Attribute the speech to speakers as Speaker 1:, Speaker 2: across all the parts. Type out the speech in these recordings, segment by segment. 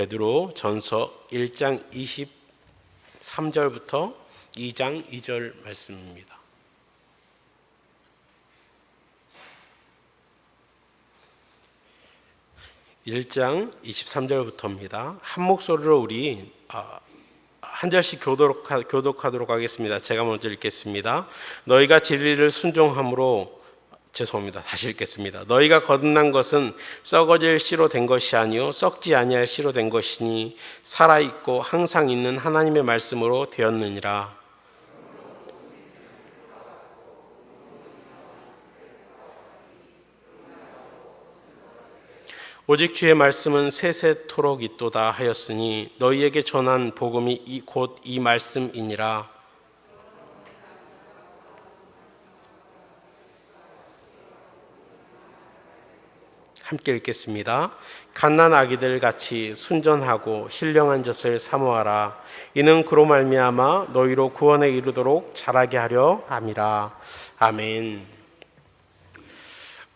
Speaker 1: 베드로 전서 1장 23절부터 2장 2절 말씀입니다. (1장 23절부터입니다) 한 목소리로 우리 아, 한 절씩 교독, 교독하도록 하겠습니다. 제가 먼저 읽겠습니다. 너희가 진리를 순종함으로 죄송합니다. 다시 읽겠습니다. 너희가 거듭난 것은 썩어질 씨로 된 것이 아니요 썩지 아니할 씨로 된 것이니 살아 있고 항상 있는 하나님의 말씀으로 되었느니라. 오직 주의 말씀은 세세토록 있도다 하였으니 너희에게 전한 복음이 곧 이 말씀이니라. 함께 읽겠습니다. 갓난 아기들 같이 순전하고 신령한 젖을 사모하라. 이는 그로 말미암아 너희로 구원에 이르도록 자라게 하려 함이라. 아멘.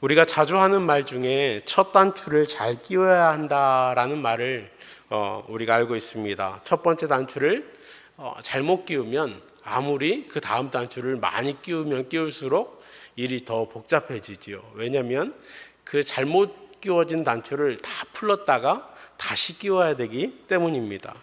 Speaker 1: 우리가 자주 하는 말 중에 첫 단추를 잘 끼워야 한다라는 말을 어, 우리가 알고 있습니다. 첫 번째 단추를 어, 잘못 끼우면 아무리 그 다음 단추를 많이 끼우면 끼울수록 일이 더 복잡해지지요. 왜냐하면 그 잘못 끼워진 단추를 다 풀렀다가 다시 끼워야 되기 때문입니다.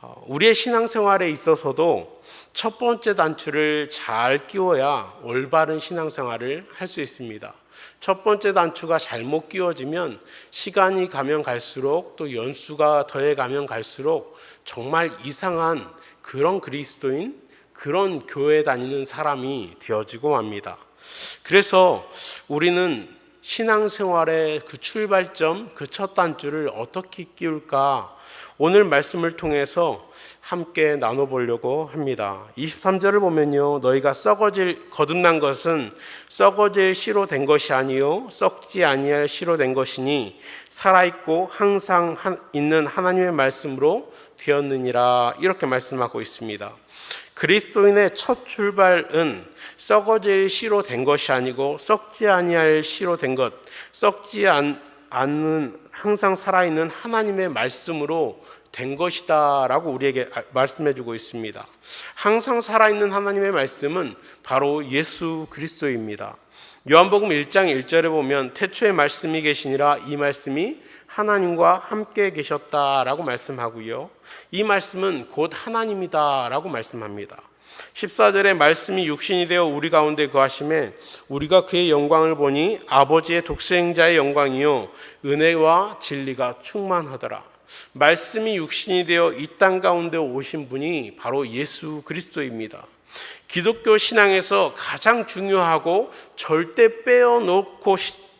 Speaker 1: 어, 우리의 신앙생활에 있어서도 첫 번째 단추를 잘 끼워야 올바른 신앙생활을 할 수 있습니다. 첫 번째 단추가 잘못 끼워지면 시간이 가면 갈수록 또 연수가 더해 가면 갈수록 정말 이상한 그런 그리스도인 그런 교회 다니는 사람이 되어지고 맙니다. 그래서 우리는 신앙생활의 그 출발점, 그 첫 단추를 어떻게 끼울까? 오늘 말씀을 통해서 함께 나눠보려고 합니다. 23절을 보면요. 너희가 썩어질, 거듭난 것은 썩어질 씨로 된 것이 아니요. 썩지 아니할 씨로 된 것이니 살아 있고 항상 있는 하나님의 말씀으로 되었느니라. 이렇게 말씀하고 있습니다. 그리스도인의 첫 출발은 썩어질 씨로 된 것이 아니고 썩지 아니할 씨로 된 것, 썩지 않, 않는 항상 살아있는 하나님의 말씀으로 된 것이다라고 우리에게 말씀해 주고 있습니다. 항상 살아있는 하나님의 말씀은 바로 예수 그리스도입니다. 요한복음 1장 1절에 보면 태초에 말씀이 계시니라 이 말씀이 하나님과 함께 계셨다라고 말씀하고요. 이 말씀은 곧 하나님이다라고 말씀합니다. 14절에 말씀이 육신이 되어 우리 가운데 거하심에 우리가 그의 영광을 보니 아버지의 독생자의 영광이요 은혜와 진리가 충만하더라. 말씀이 육신이 되어 이 땅 가운데 오신 분이 바로 예수 그리스도입니다. 기독교 신앙에서 가장 중요하고 절대 빼어놓고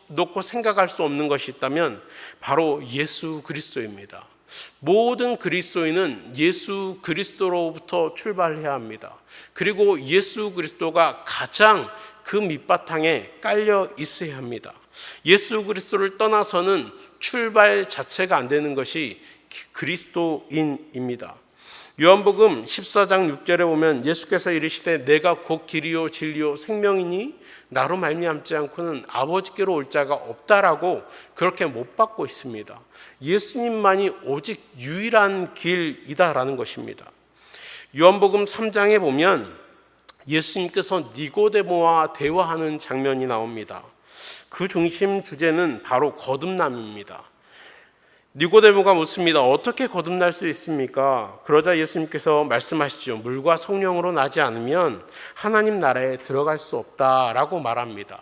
Speaker 1: 놓고 생각할 수 없는 것이 있다면 바로 예수 그리스도입니다. 모든 그리스도인은 예수 그리스도로부터 출발해야 합니다. 그리고 예수 그리스도가 가장 그 밑바탕에 깔려 있어야 합니다. 예수 그리스도를 떠나서는 출발 자체가 안 되는 것이 그리스도인입니다. 요한복음 14장 6절에 보면 예수께서 이르시되 내가 곧 길이요 진리요 생명이니 나로 말미암지 않고는 아버지께로 올 자가 없다라고 그렇게 못 받고 있습니다. 예수님만이 오직 유일한 길이다라는 것입니다. 요한복음 3장에 보면 예수님께서 니고데모와 대화하는 장면이 나옵니다. 그 중심 주제는 바로 거듭남입니다. 니고데모가 묻습니다. 어떻게 거듭날 수 있습니까? 그러자 예수님께서 말씀하시죠. 물과 성령으로 나지 않으면 하나님 나라에 들어갈 수 없다라고 말합니다.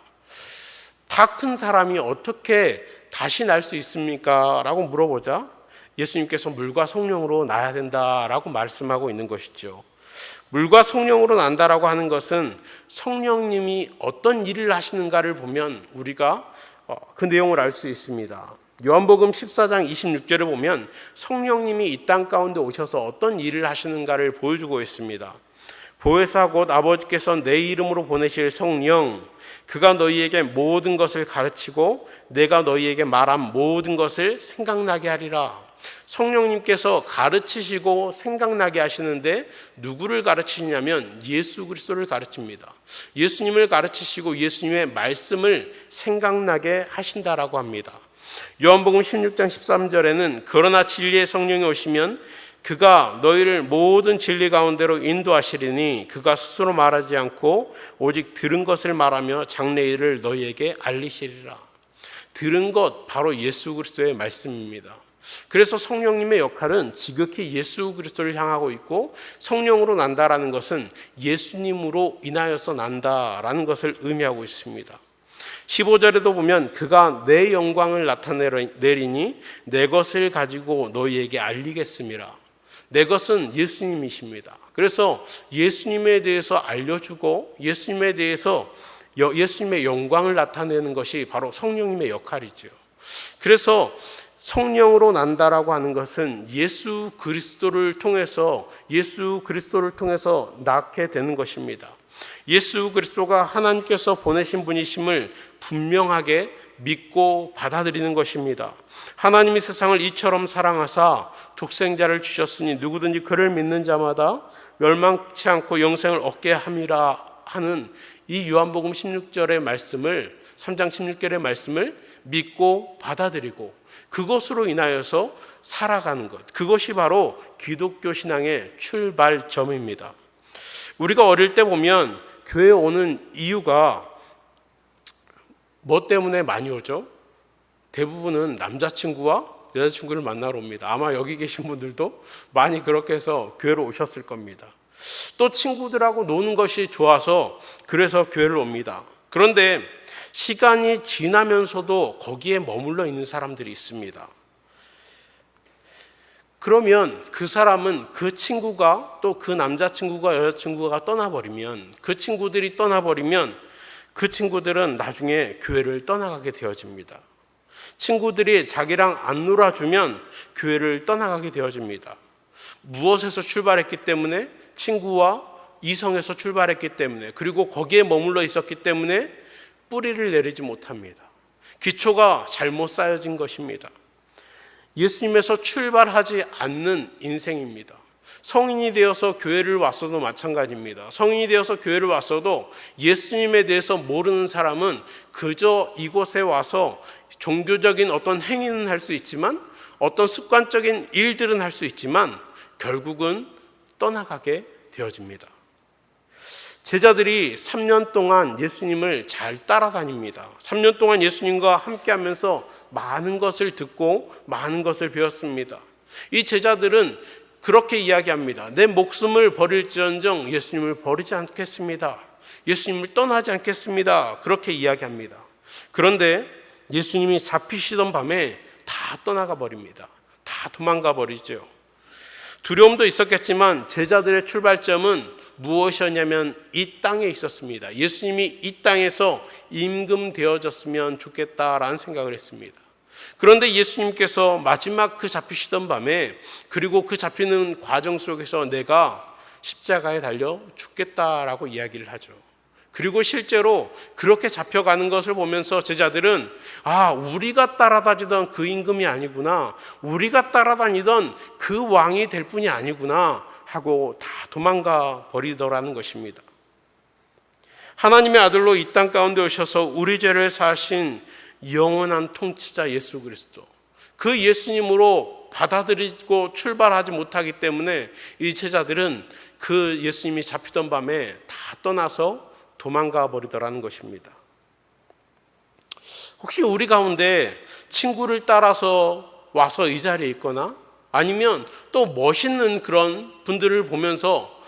Speaker 1: 다 큰 사람이 어떻게 다시 날 수 있습니까? 라고 물어보자 예수님께서 물과 성령으로 나야 된다라고 말씀하고 있는 것이죠. 물과 성령으로 난다라고 하는 것은 성령님이 어떤 일을 하시는가를 보면 우리가 어, 그 내용을 알 수 있습니다. 요한복음 14장 26절을 보면 성령님이 이 땅 가운데 오셔서 어떤 일을 하시는가를 보여주고 있습니다. 보혜사 곧 아버지께서 내 이름으로 보내실 성령 그가 너희에게 모든 것을 가르치고 내가 너희에게 말한 모든 것을 생각나게 하리라. 성령님께서 가르치시고 생각나게 하시는데 누구를 가르치냐면 예수 그리스도를 가르칩니다. 예수님을 가르치시고 예수님의 말씀을 생각나게 하신다라고 합니다. 요한복음 16장 13절에는 그러나 진리의 성령이 오시면 그가 너희를 모든 진리 가운데로 인도하시리니 그가 스스로 말하지 않고 오직 들은 것을 말하며 장래일을 너희에게 알리시리라. 들은 것 바로 예수 그리스도의 말씀입니다. 그래서 성령님의 역할은 지극히 예수 그리스도를 향하고 있고 성령으로 난다라는 것은 예수님으로 인하여서 난다라는 것을 의미하고 있습니다. 15절에도 보면 그가 내 영광을 나타내리니 내 것을 가지고 너희에게 알리겠습니다. 내 것은 예수님이십니다. 그래서 예수님에 대해서 알려주고 예수님에 대해서 예수님의 영광을 나타내는 것이 바로 성령님의 역할이죠. 그래서 성령으로 난다라고 하는 것은 예수 그리스도를 통해서 예수 그리스도를 통해서 낳게 되는 것입니다. 예수 그리스도가 하나님께서 보내신 분이심을 분명하게 믿고 받아들이는 것입니다. 하나님이 세상을 이처럼 사랑하사 독생자를 주셨으니 누구든지 그를 믿는 자마다 멸망치 않고 영생을 얻게 함이라 하는 이 요한복음 16절의 말씀을 3장 16절의 말씀을 믿고 받아들이고 그것으로 인하여서 살아가는 것. 그것이 바로 기독교 신앙의 출발점입니다. 우리가 어릴 때 보면 교회 오는 이유가 뭐 때문에 많이 오죠? 대부분은 남자친구와 여자친구를 만나러 옵니다. 아마 여기 계신 분들도 많이 그렇게 해서 교회로 오셨을 겁니다. 또 친구들하고 노는 것이 좋아서 그래서 교회를 옵니다. 그런데 시간이 지나면서도 거기에 머물러 있는 사람들이 있습니다. 그러면 그 사람은 그 친구가 또 그 남자친구가 여자친구가 떠나버리면 그 친구들이 떠나버리면 그 친구들은 나중에 교회를 떠나가게 되어집니다. 친구들이 자기랑 안 놀아주면 교회를 떠나가게 되어집니다. 무엇에서 출발했기 때문에 친구와 이성에서 출발했기 때문에 그리고 거기에 머물러 있었기 때문에 뿌리를 내리지 못합니다. 기초가 잘못 쌓여진 것입니다. 예수님에서 출발하지 않는 인생입니다. 성인이 되어서 교회를 왔어도 마찬가지입니다. 성인이 되어서 교회를 왔어도 예수님에 대해서 모르는 사람은 그저 이곳에 와서 종교적인 어떤 행위는 할 수 있지만 어떤 습관적인 일들은 할 수 있지만 결국은 떠나가게 되어집니다. 제자들이 3년 동안 예수님을 잘 따라다닙니다. 3년 동안 예수님과 함께 하면서 많은 것을 듣고 많은 것을 배웠습니다. 이 제자들은 그렇게 이야기합니다. 내 목숨을 버릴지언정 예수님을 버리지 않겠습니다. 예수님을 떠나지 않겠습니다. 그렇게 이야기합니다. 그런데 예수님이 잡히시던 밤에 다 떠나가 버립니다. 다 도망가 버리죠. 두려움도 있었겠지만 제자들의 출발점은 무엇이었냐면 이 땅에 있었습니다. 예수님이 이 땅에서 임금되어졌으면 좋겠다라는 생각을 했습니다. 그런데 예수님께서 마지막 그 잡히시던 밤에 그리고 그 잡히는 과정 속에서 내가 십자가에 달려 죽겠다라고 이야기를 하죠. 그리고 실제로 그렇게 잡혀가는 것을 보면서 제자들은 아, 우리가 따라다니던 그 임금이 아니구나. 우리가 따라다니던 그 왕이 될 뿐이 아니구나. 하고 다 도망가 버리더라는 것입니다. 하나님의 아들로 이 땅 가운데 오셔서 우리 죄를 사신 영원한 통치자 예수 그리스도. 그 예수님으로 받아들이고 출발하지 못하기 때문에 이 제자들은 그 예수님이 잡히던 밤에 다 떠나서 도망가 버리더라는 것입니다. 혹시 우리 가운데 친구를 따라서 와서 이 자리에 있거나 아니면 또 멋있는 그런 분들을 보면서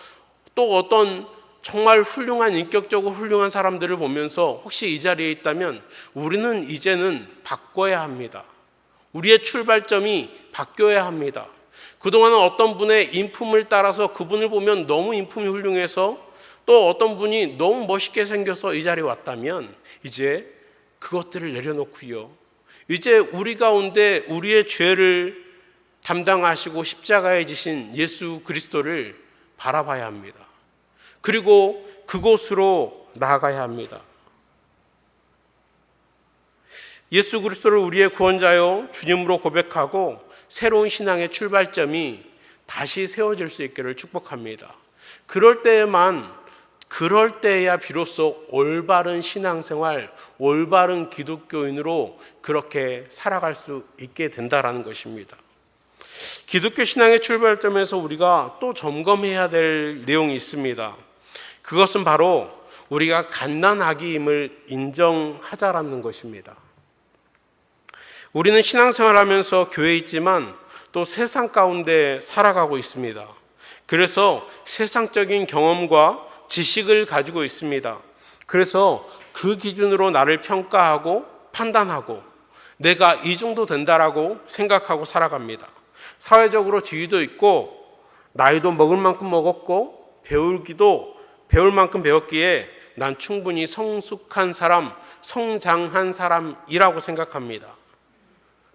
Speaker 1: 또 어떤 정말 훌륭한 인격적으로 훌륭한 사람들을 보면서 혹시 이 자리에 있다면 우리는 이제는 바꿔야 합니다. 우리의 출발점이 바뀌어야 합니다. 그동안은 어떤 분의 인품을 따라서 그분을 보면 너무 인품이 훌륭해서 또 어떤 분이 너무 멋있게 생겨서 이 자리에 왔다면 이제 그것들을 내려놓고요. 이제 우리 가운데 우리의 죄를 담당하시고 십자가에 지신 예수 그리스도를 바라봐야 합니다. 그리고 그곳으로 나아가야 합니다. 예수 그리스도를 우리의 구원자요 주님으로 고백하고 새로운 신앙의 출발점이 다시 세워질 수 있기를 축복합니다. 그럴 때에만 그럴 때야 비로소 올바른 신앙생활, 올바른 기독교인으로 그렇게 살아갈 수 있게 된다라는 것입니다. 기독교 신앙의 출발점에서 우리가 또 점검해야 될 내용이 있습니다. 그것은 바로 우리가 갓난아기임을 인정하자라는 것입니다. 우리는 신앙생활하면서 교회에 있지만 또 세상 가운데 살아가고 있습니다. 그래서 세상적인 경험과 지식을 가지고 있습니다. 그래서 그 기준으로 나를 평가하고 판단하고 내가 이 정도 된다라고 생각하고 살아갑니다. 사회적으로 지위도 있고 나이도 먹을 만큼 먹었고 배울기도 배울 만큼 배웠기에 난 충분히 성숙한 사람, 성장한 사람이라고 생각합니다.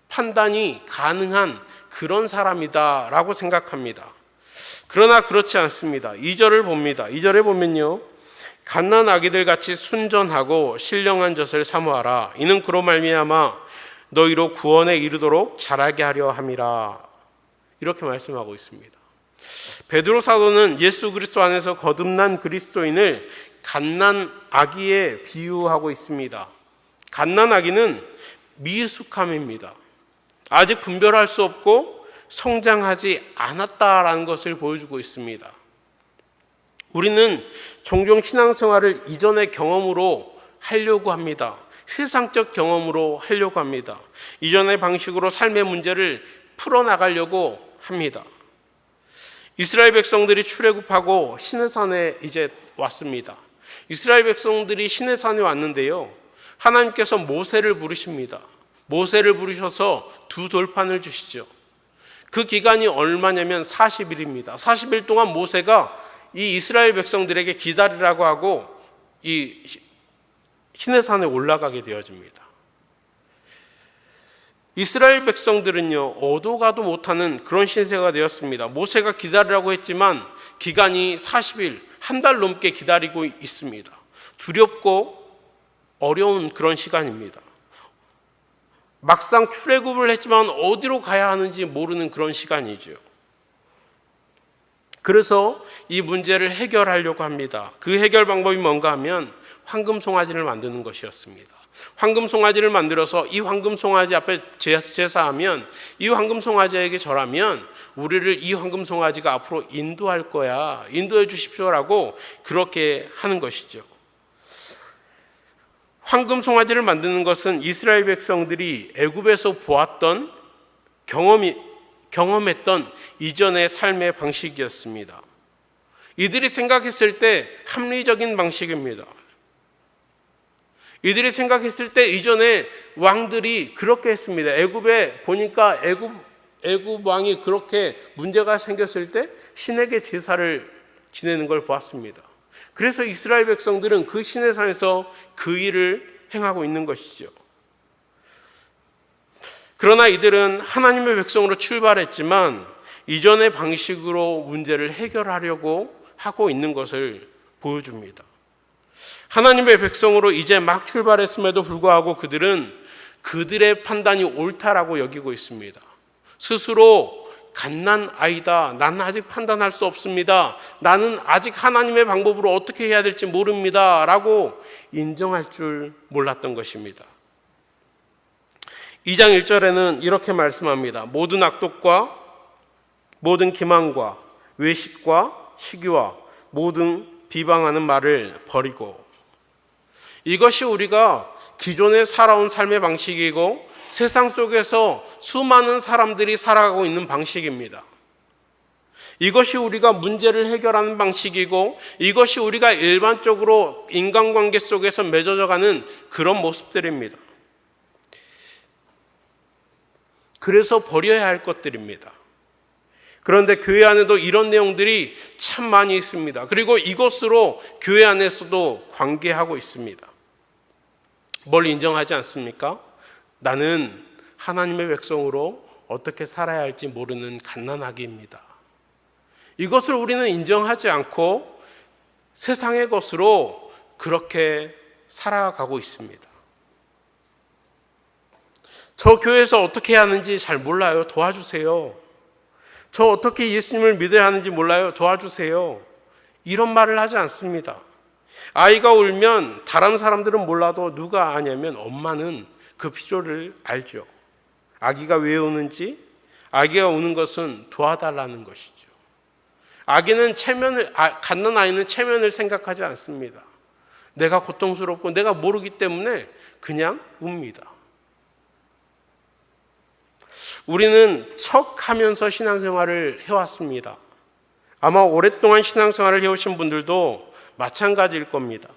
Speaker 1: 판단이 가능한 그런 사람이다라고 생각합니다. 그러나 그렇지 않습니다. 2절을 봅니다. 2절에 보면요. 갓난 아기들 같이 순전하고 신령한 젖을 사모하라. 이는 그로 말미암아 너희로 구원에 이르도록 자라게 하려 함이라. 이렇게 말씀하고 있습니다. 베드로 사도는 예수 그리스도 안에서 거듭난 그리스도인을 갓난 아기에 비유하고 있습니다. 갓난 아기는 미숙함입니다. 아직 분별할 수 없고 성장하지 않았다라는 것을 보여주고 있습니다. 우리는 종종 신앙생활을 이전의 경험으로 하려고 합니다. 세상적 경험으로 하려고 합니다. 이전의 방식으로 삶의 문제를 풀어나가려고 합니다. 이스라엘 백성들이 출애굽하고 시내산에 이제 왔습니다. 이스라엘 백성들이 시내산에 왔는데요. 하나님께서 모세를 부르십니다. 모세를 부르셔서 두 돌판을 주시죠. 그 기간이 얼마냐면 40일입니다. 40일 동안 모세가 이 이스라엘 백성들에게 기다리라고 하고 이 시내산에 올라가게 되어집니다. 이스라엘 백성들은요, 어도 가도 못하는 그런 신세가 되었습니다. 모세가 기다리라고 했지만 기간이 40일, 한 달 넘게 기다리고 있습니다. 두렵고 어려운 그런 시간입니다. 막상 출애굽을 했지만 어디로 가야 하는지 모르는 그런 시간이죠. 그래서 이 문제를 해결하려고 합니다. 그 해결 방법이 뭔가 하면 황금 송아지를 만드는 것이었습니다. 황금 송아지를 만들어서 이 황금 송아지 앞에 제사하면 이 황금 송아지에게 절하면 우리를 이 황금 송아지가 앞으로 인도할 거야. 인도해 주십시오라고 그렇게 하는 것이죠. 황금 송아지를 만드는 것은 이스라엘 백성들이 애굽에서 보았던 경험이 경험했던 이전의 삶의 방식이었습니다. 이들이 생각했을 때 합리적인 방식입니다. 이들이 생각했을 때 이전에 왕들이 그렇게 했습니다. 애굽에 보니까 애굽 애굽 왕이 그렇게 문제가 생겼을 때 신에게 제사를 지내는 걸 보았습니다. 그래서 이스라엘 백성들은 그 신의 산에서 그 일을 행하고 있는 것이죠. 그러나 이들은 하나님의 백성으로 출발했지만 이전의 방식으로 문제를 해결하려고 하고 있는 것을 보여줍니다. 하나님의 백성으로 이제 막 출발했음에도 불구하고 그들은 그들의 판단이 옳다라고 여기고 있습니다. 스스로 갓난 아이다. 나는 아직 판단할 수 없습니다. 나는 아직 하나님의 방법으로 어떻게 해야 될지 모릅니다. 라고 인정할 줄 몰랐던 것입니다. 2장 1절에는 이렇게 말씀합니다. 모든 악독과 모든 기만과 외식과 시기와 모든 비방하는 말을 버리고 이것이 우리가 기존에 살아온 삶의 방식이고 세상 속에서 수많은 사람들이 살아가고 있는 방식입니다. 이것이 우리가 문제를 해결하는 방식이고 이것이 우리가 일반적으로 인간관계 속에서 맺어져 가는 그런 모습들입니다. 그래서 버려야 할 것들입니다. 그런데 교회 안에도 이런 내용들이 참 많이 있습니다. 그리고 이것으로 교회 안에서도 관계하고 있습니다. 뭘 인정하지 않습니까? 나는 하나님의 백성으로 어떻게 살아야 할지 모르는 갓난아기입니다. 이것을 우리는 인정하지 않고 세상의 것으로 그렇게 살아가고 있습니다. 저 교회에서 어떻게 하는지 잘 몰라요. 도와주세요. 저 어떻게 예수님을 믿어야 하는지 몰라요. 도와주세요. 이런 말을 하지 않습니다. 아이가 울면 다른 사람들은 몰라도 누가 아냐면 엄마는 그 필요를 알죠. 아기가 왜 우는지 아기가 우는 것은 도와달라는 것이죠. 아기는 체면을 아, 갓난 아이는 체면을 생각하지 않습니다. 내가 고통스럽고 내가 모르기 때문에 그냥 웁니다. 우리는 척 하면서 신앙생활을 해왔습니다. 아마 오랫동안 신앙생활을 해오신 분들도 마찬가지일 겁니다.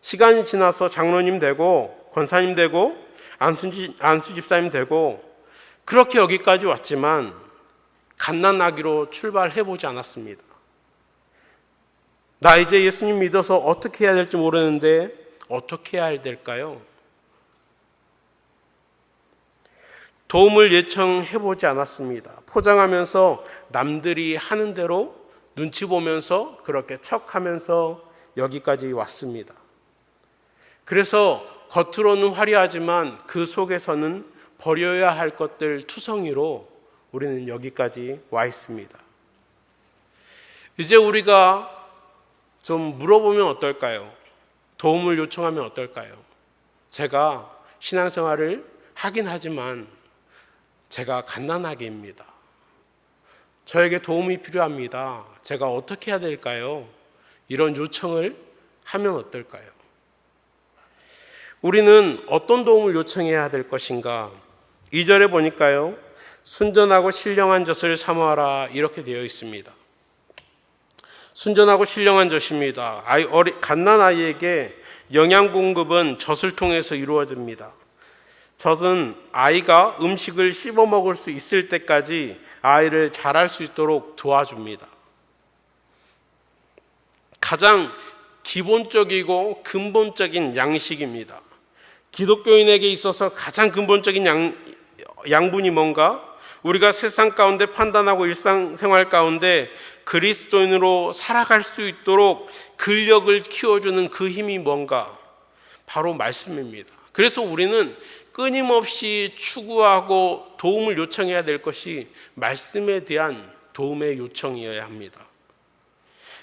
Speaker 1: 시간이 지나서 장로님 되고 권사님 되고 안수, 안수 집사님 되고 그렇게 여기까지 왔지만 갓난아기로 출발해 보지 않았습니다. 나 이제 예수님 믿어서 어떻게 해야 될지 모르는데 어떻게 해야 될까요? 도움을 예청해 보지 않았습니다. 포장하면서 남들이 하는 대로 눈치 보면서 그렇게 척하면서 여기까지 왔습니다. 그래서 겉으로는 화려하지만 그 속에서는 버려야 할 것들 투성이로 우리는 여기까지 와 있습니다. 이제 우리가 좀 물어보면 어떨까요? 도움을 요청하면 어떨까요? 제가 신앙생활을 하긴 하지만 제가 갓난아기입니다. 저에게 도움이 필요합니다. 제가 어떻게 해야 될까요? 이런 요청을 하면 어떨까요? 우리는 어떤 도움을 요청해야 될 것인가? 2절에 보니까요. 순전하고 신령한 젖을 사모하라 이렇게 되어 있습니다. 순전하고 신령한 젖입니다. 아이 어리 갓난 아이에게 영양 공급은 젖을 통해서 이루어집니다. 젖은 아이가 음식을 씹어 먹을 수 있을 때까지 아이를 자랄 수 있도록 도와줍니다. 가장 기본적이고 근본적인 양식입니다. 기독교인에게 있어서 가장 근본적인 양, 양분이 뭔가? 우리가 세상 가운데 판단하고 일상생활 가운데 그리스도인으로 살아갈 수 있도록 근력을 키워주는 그 힘이 뭔가? 바로 말씀입니다. 그래서 우리는 끊임없이 추구하고 도움을 요청해야 될 것이 말씀에 대한 도움의 요청이어야 합니다.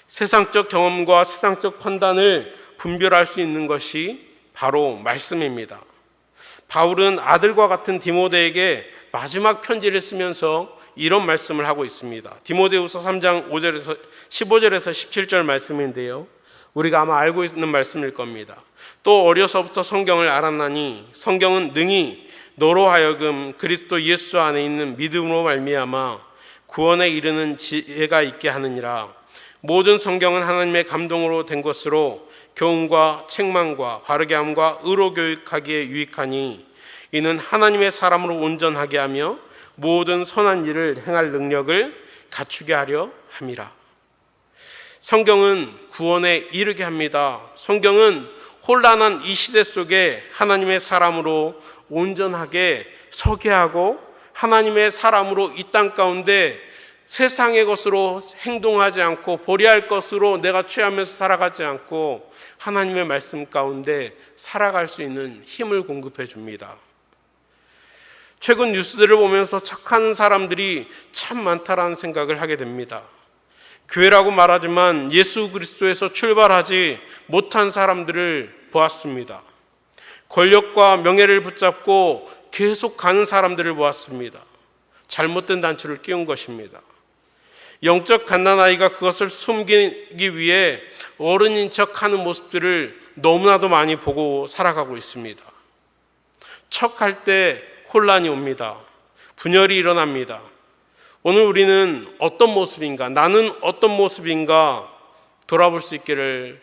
Speaker 1: 세상적 경험과 세상적 판단을 분별할 수 있는 것이 바로 말씀입니다. 바울은 아들과 같은 디모데에게 마지막 편지를 쓰면서 이런 말씀을 하고 있습니다. 디모데후서 3장 5절에서 15절에서 17절 말씀인데요. 우리가 아마 알고 있는 말씀일 겁니다. 또 어려서부터 성경을 알았나니 성경은 능히 너로 하여금 그리스도 예수 안에 있는 믿음으로 말미암아 구원에 이르는 지혜가 있게 하느니라. 모든 성경은 하나님의 감동으로 된 것으로 교훈과 책망과 바르게 함과 의로 교육하기에 유익하니 이는 하나님의 사람으로 온전하게 하며 모든 선한 일을 행할 능력을 갖추게 하려 함이라. 성경은 구원에 이르게 합니다. 성경은 혼란한 이 시대 속에 하나님의 사람으로 온전하게 서게 하고 하나님의 사람으로 이 땅 가운데 세상의 것으로 행동하지 않고 보리할 것으로 내가 취하면서 살아가지 않고 하나님의 말씀 가운데 살아갈 수 있는 힘을 공급해 줍니다. 최근 뉴스들을 보면서 착한 사람들이 참 많다라는 생각을 하게 됩니다. 교회라고 말하지만 예수 그리스도에서 출발하지 못한 사람들을 보았습니다. 권력과 명예를 붙잡고 계속 가는 사람들을 보았습니다. 잘못된 단추를 끼운 것입니다. 영적 갓난아이가 그것을 숨기기 위해 어른인 척 하는 모습들을 너무나도 많이 보고 살아가고 있습니다. 척할 때 혼란이 옵니다. 분열이 일어납니다. 오늘 우리는 어떤 모습인가, 나는 어떤 모습인가 돌아볼 수 있기를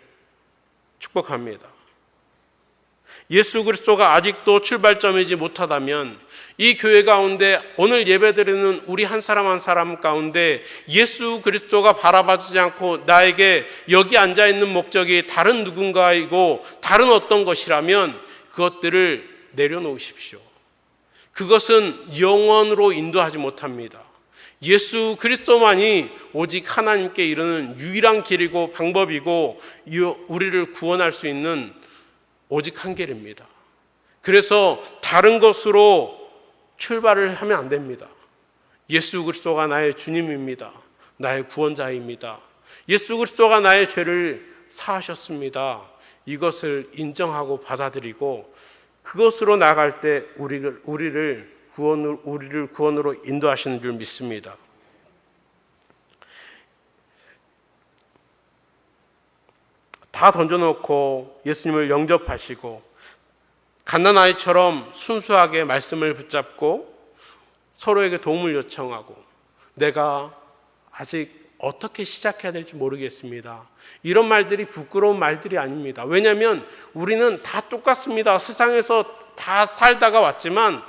Speaker 1: 축복합니다. 예수 그리스도가 아직도 출발점이지 못하다면 이 교회 가운데 오늘 예배드리는 우리 한 사람 한 사람 가운데 예수 그리스도가 바라봐지지 않고 나에게 여기 앉아 있는 목적이 다른 누군가이고 다른 어떤 것이라면 그것들을 내려놓으십시오. 그것은 영원으로 인도하지 못합니다. 예수 그리스도만이 오직 하나님께 이르는 유일한 길이고 방법이고 우리를 구원할 수 있는 오직 한 길입니다. 그래서 다른 것으로 출발을 하면 안 됩니다. 예수 그리스도가 나의 주님입니다. 나의 구원자입니다. 예수 그리스도가 나의 죄를 사하셨습니다. 이것을 인정하고 받아들이고 그것으로 나갈 때 우리를 우리를 구원으로 우리를 구원으로 인도하시는 줄 믿습니다. 다 던져놓고 예수님을 영접하시고 갓난아이처럼 순수하게 말씀을 붙잡고 서로에게 도움을 요청하고 내가 아직 어떻게 시작해야 될지 모르겠습니다. 이런 말들이 부끄러운 말들이 아닙니다. 왜냐하면 우리는 다 똑같습니다. 세상에서 다 살다가 왔지만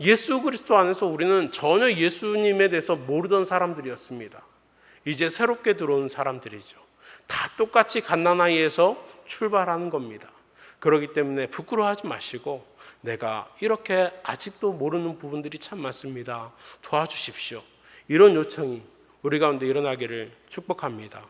Speaker 1: 예수 그리스도 안에서 우리는 전혀 예수님에 대해서 모르던 사람들이었습니다. 이제 새롭게 들어온 사람들이죠. 다 똑같이 갓난아이에서 출발하는 겁니다. 그렇기 때문에 부끄러워하지 마시고 내가 이렇게 아직도 모르는 부분들이 참 많습니다. 도와주십시오. 이런 요청이 우리 가운데 일어나기를 축복합니다.